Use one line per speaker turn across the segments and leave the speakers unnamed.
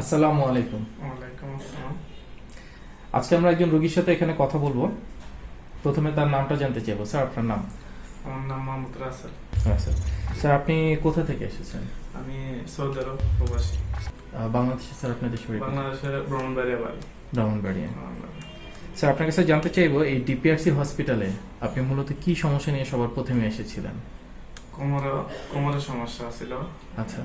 আসসালামু আলাইকুম।
ওয়ালাইকুম আসসালাম।
আজকে আমরা একজন রোগীর সাথে এখানে কথা বলব। প্রথমে তার নামটা জানতে চাইব। স্যার আপনার নাম?
আমার নাম মোহাম্মদ রাসেল।
হ্যাঁ স্যার। আপনি কোথা থেকে এসেছেন?
আমি সৌদি আরব প্রবাসী।
বাংলাদেশে স্যার আপনার দেশের বাড়ি
বাংলাদেশের ব্রহ্মবাড়িয়া বাড়ি।
ব্রাহ্মণবাড়িয়া। স্যার আপনার কাছে জানতে চাইব এই ডিপিআরসি হসপিটালে আপনি মূলত কি সমস্যা নিয়ে সবার প্রথমে এসেছিলেন?
কোমর কোমরের সমস্যা ছিল
আচ্ছা।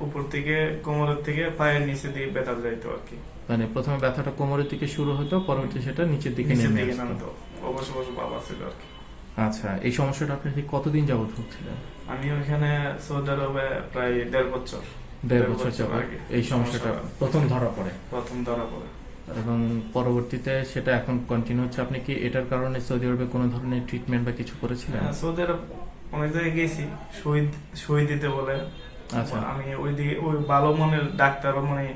উপর থেকে কোমরের থেকে পায়ের নিচে দিয়ে ব্যথা যাইতো আর কি।
মানে প্রথমে ব্যথাটা কোমরের দিকে শুরু হতো পরবর্তী সেটা নিচের দিকে নেমে আসতো।
অবশ্য অবশ্য বাবা ছিল আর কি।
আচ্ছা এই সমস্যাটা আপনি ঠিক কতদিন যাবত ভুগছিলেন?
আমি ওইখানে সৌদি আরবে প্রায় দেড় বছর।
দেড় বছর যাবত এই সমস্যাটা
সমস্যাটা-
প্রথম ধরা পড়ে।
প্রথম ধরা পড়ে।
এবং পরবর্তীতে সেটা এখন কন্টিনিউ হচ্ছে। আপনি কি এটার কারণে সৌদি আরবে কোনো ধরনের ট্রিটমেন্ট বা কিছু করেছিলেন?
হ্যাঁ, সৌদি আরব অনেক জায়গায় গেছি শহীদ শহীদ দিতে বলে।
আচ্ছা।
আমি ওই দিকে ওই ভালো মনের ডাক্তার মানে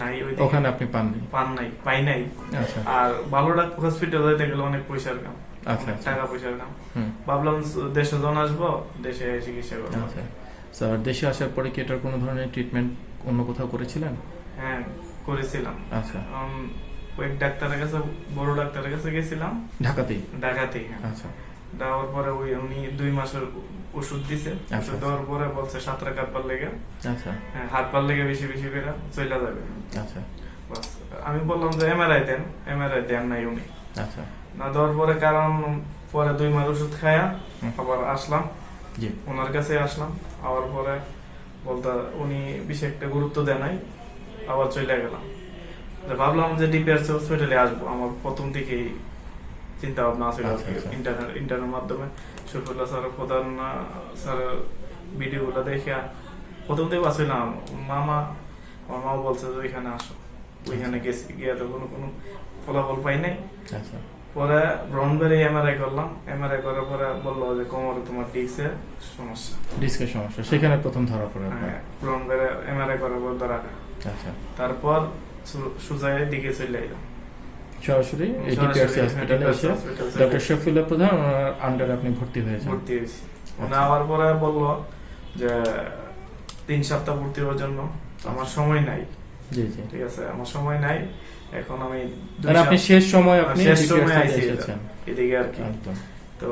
নাই ওই
ওখানে আপনি পাননি
পান নাই পাই নাই।
আচ্ছা।
আর ভালো ডাক্তার হসপিটাল যাইতে গেলে অনেক পয়সার কাম
আচ্ছা আচ্ছা।
টাকা পয়সার কাম। ভাবলাম দেশে যখন আসব দেশে চিকিৎসা করব।
আচ্ছা। স্যার দেশে আসার পরে কি এটার কোনো ধরনের ট্রিটমেন্ট অন্য কোথাও করেছিলেন?
হ্যাঁ করেছিলাম।
আচ্ছা।
ওই ডাক্তারের কাছে বড় ডাক্তারের কাছে গেছিলাম।
ঢাকাতেই?
ঢাকাতে হ্যাঁ।
আচ্ছা।
দেওয়ার পরে ওই উনি দুই মাসের ওষুধ দিছে।
আচ্ছা,
ওষুধ দেওয়ার পরে বলছে সাঁতার কাটবার লেগে
আচ্ছা।
হ্যাঁ, হাত পার লেগে বেশি বেশি করে চলে যাবে।
আচ্ছা।
আমি বললাম যে এমআরআই দেন এমআরআই দেন নাই উনি।
আচ্ছা।
না দেওয়ার পরে কারণ পরে দুই মাস ওষুধ খায়া আবার আসলাম।
জি।
ওনার কাছে আসলাম। আবার পরে বলতে উনি বেশি একটা গুরুত্ব দেয় নাই আবার চলে গেলাম। ভাবলাম যে ডিপিআরসি হসপিটালে আসব। আমার প্রথম থেকেই চিন্তা ভাবনা ছিল
আচ্ছা, আচ্ছা।
ইন্টারনেট ইন্টারনেট মাধ্যমে। শফিউল্লাহ স্যার প্রধান স্যার ভিডিও গুলো দেখে প্রথম থেকে আসছিলাম মামা আমার মা বলছে যে ওইখানে আসো। ওইখানে গেছি গিয়ে তো কোনো কোনো ফলাফল পাই নাই।
আচ্ছা।
পরে ব্রহ্মবাড়ি এমআরআই করলাম। এমআরআই করার পরে বলল যে কোমরে তোমার ডিস্কের সমস্যা।
ডিস্কের সমস্যা। সেখানে প্রথম ধরা পড়ে
হ্যাঁ, ব্রহ্মবাড়ি এমআরআই করার পর ধরা।
আচ্ছা।
তারপর সু- সুজাইয়ের দিকে চলে এলাম
সরাসরি ডিপিআরসি হসপিটালে এসে ডক্টর শফিউল্লাহ প্রধান ওনার আন্ডারে আপনি ভর্তি হয়েছেন।
ভর্তি হয়েছি।
আচ্ছা।
ওনা আবার পরে বলল যে তিন সপ্তাহ ভর্তি হওয়ার জন্য। আমার সময় নাই।
জি জি।
ঠিক আছে আমার সময় নাই। এখন আমি
মানে আপনি শেষ সময় আপনি
শেষ সময়
এসেছেন।
এদিকে আর কি। তো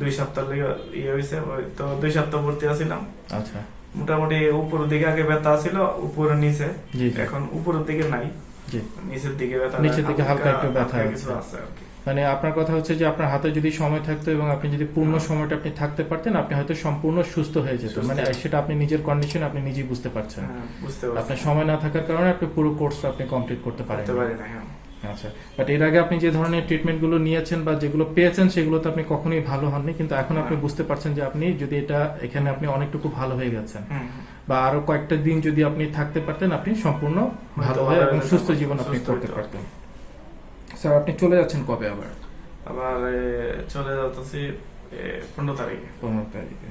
দুই সপ্তাহ লেগে ইয়ে হয়েছে। তো দুই সপ্তাহ ভর্তি আছিলাম।
আচ্ছা।
মোটামুটি উপরের দিকে আগে ব্যথা ছিল উপরে নিচে। এখন উপরের দিকে নাই। নিচের দিকে ব্যথা
নিচের দিকে হালকা একটু ব্যথা
কিছু আছে আর কি।
মানে আপনার কথা হচ্ছে যে আপনার হাতে যদি সময় থাকতো এবং আপনি যদি পূর্ণ। সময়টা আপনি থাকতে পারতেন আপনি হয়তো সম্পূর্ণ সুস্থ হয়ে যেত। মানে সেটা আপনি নিজের কন্ডিশন আপনি নিজেই বুঝতে পারছেন।
হ্যাঁ,
আপনার সময় না থাকার কারণে আপনি পুরো কোর্সটা আপনি কমপ্লিট করতে পারেন
হ্যাঁ।
আচ্ছা বাট এর আগে আপনি যে ধরনের ট্রিটমেন্টগুলো নিয়েছেন বা যেগুলো পেয়েছেন সেগুলো তো আপনি কখনোই ভালো হননি। কিন্তু এখন আপনি। বুঝতে পারছেন যে আপনি যদি এটা এখানে আপনি অনেকটুকু ভালো হয়ে গেছেন। বা আরও কয়েকটা দিন যদি আপনি থাকতে পারতেন আপনি সম্পূর্ণ ভালো এবং সুস্থ জীবন আপনি করতে পারতেন। স্যার আপনি চলে যাচ্ছেন কবে আবার?
আবার চলে যাচ্ছি পনেরো তারিখে।
পনেরো তারিখে।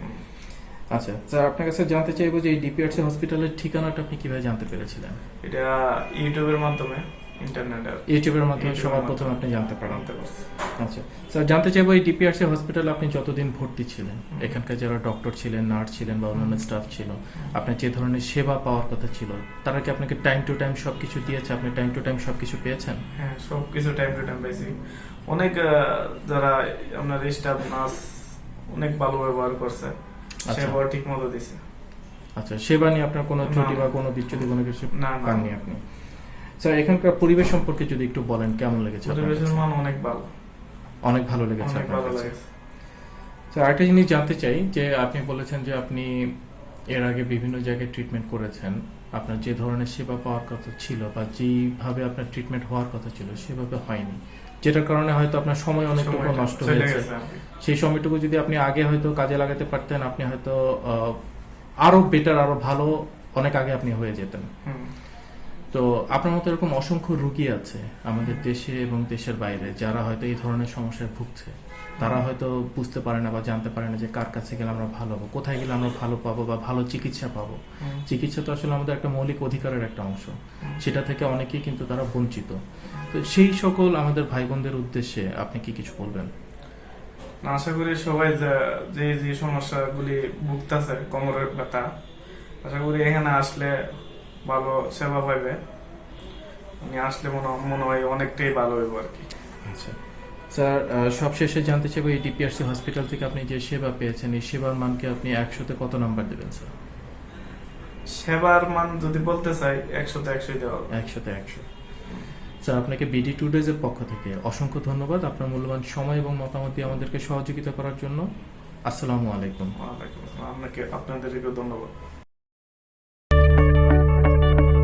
আচ্ছা স্যার আপনার কাছে জানতে চাইব যে এই ডিপিআরসি হসপিটালের ঠিকানাটা আপনি কীভাবে জানতে পেরেছিলেন?
এটা ইউটিউবের মাধ্যমে। ইন্টারনেটের
ইউটিউবের মাধ্যমে সবার প্রথমে আপনি জানতে পারেন। আচ্ছা। স্যার জানতে চাইব এই ডিপিআরসি হসপিটালে আপনি যতদিন ভর্তি ছিলেন এখানকার যারা ডক্টর ছিলেন নার্স ছিলেন বা অন্যান্য স্টাফ ছিল আপনার যে ধরনের সেবা পাওয়ার কথা ছিল তারা কি আপনাকে টাইম টু টাইম সবকিছু দিয়েছে? আপনি টাইম টু টাইম সবকিছু পেয়েছেন?
হ্যাঁ সব কিছু টাইম টু টাইম পাইছি অনেক যারা আপনার স্টাফ নার্স অনেক ভালো ব্যবহার করছে।
আচ্ছা।
সেবাও ঠিক মতো দিছে।
আচ্ছা সেবা নিয়ে আপনার কোনো ত্রুটি বা কোনো বিচ্যুতি কোনো কিছু
না।
পাননি আপনি? স্যার এখানকার পরিবেশ সম্পর্কে যদি একটু বলেন কেমন লেগেছে
পরিবেশের মান অনেক ভালো।
অনেক ভালো লেগেছে
অনেক ভালো লেগেছে।
স্যার আরেকটা জিনিস জানতে চাই যে আপনি বলেছেন যে আপনি এর আগে বিভিন্ন জায়গায় ট্রিটমেন্ট করেছেন। আপনার যে ধরনের সেবা পাওয়ার কথা ছিল বা যেভাবে আপনার ট্রিটমেন্ট হওয়ার কথা ছিল সেভাবে হয়নি। যেটার কারণে হয়তো আপনার সময় অনেকটুকু নষ্ট হয়েছে। সেই সময়টুকু যদি আপনি আগে হয়তো কাজে লাগাতে পারতেন আপনি হয়তো আহ, আরও বেটার আরও ভালো অনেক আগে আপনি হয়ে যেতেন। তো আপনার মতো এরকম অসংখ্য রুগী আছে আমাদের দেশে এবং দেশের বাইরে যারা হয়তো এই ধরনের সমস্যায় ভুগছে। তারা হয়তো বুঝতে পারে না বা জানতে পারে না যে কার কাছে গেলে আমরা ভালো হব কোথায় গেলে আমরা ভালো পাবো বা ভালো চিকিৎসা পাবো। চিকিৎসা তো আসলে আমাদের একটা মৌলিক অধিকারের একটা অংশ। সেটা থেকে অনেকেই কিন্তু তারা বঞ্চিত। তো সেই সকল আমাদের ভাই বোনদের উদ্দেশ্যে আপনি কি কিছু বলবেন?
আশা করি সবাই যে- যে সমস্যাগুলি ভুগতেছে কোমরের ব্যথা আশা করি এখানে আসলে ভালো সেবা পাইবে। উনি আসলে মনে হয়- মনে হয় অনেকটাই ভালো হইব আর কি।
আচ্ছা। স্যার আহ, সবশেষে জানতে চাইব এই ডিপিআরসি হসপিটাল থেকে আপনি যে সেবা পেয়েছেন এই সেবার মানকে আপনি একশোতে কত নাম্বার দেবেন স্যার?
সেবার মান যদি বলতে চাই একশোতে একশোই দেওয়া হবে।
একশোতে একশো। স্যার আপনাকে বিডি টু ডেজের পক্ষ থেকে অসংখ্য ধন্যবাদ আপনার মূল্যবান সময় এবং মতামত দিয়ে আমাদেরকে সহযোগিতা করার জন্য। আসসালামু আলাইকুম।
ওয়ালাইকুম আপনাকে আপনাদেরকেও ধন্যবাদ।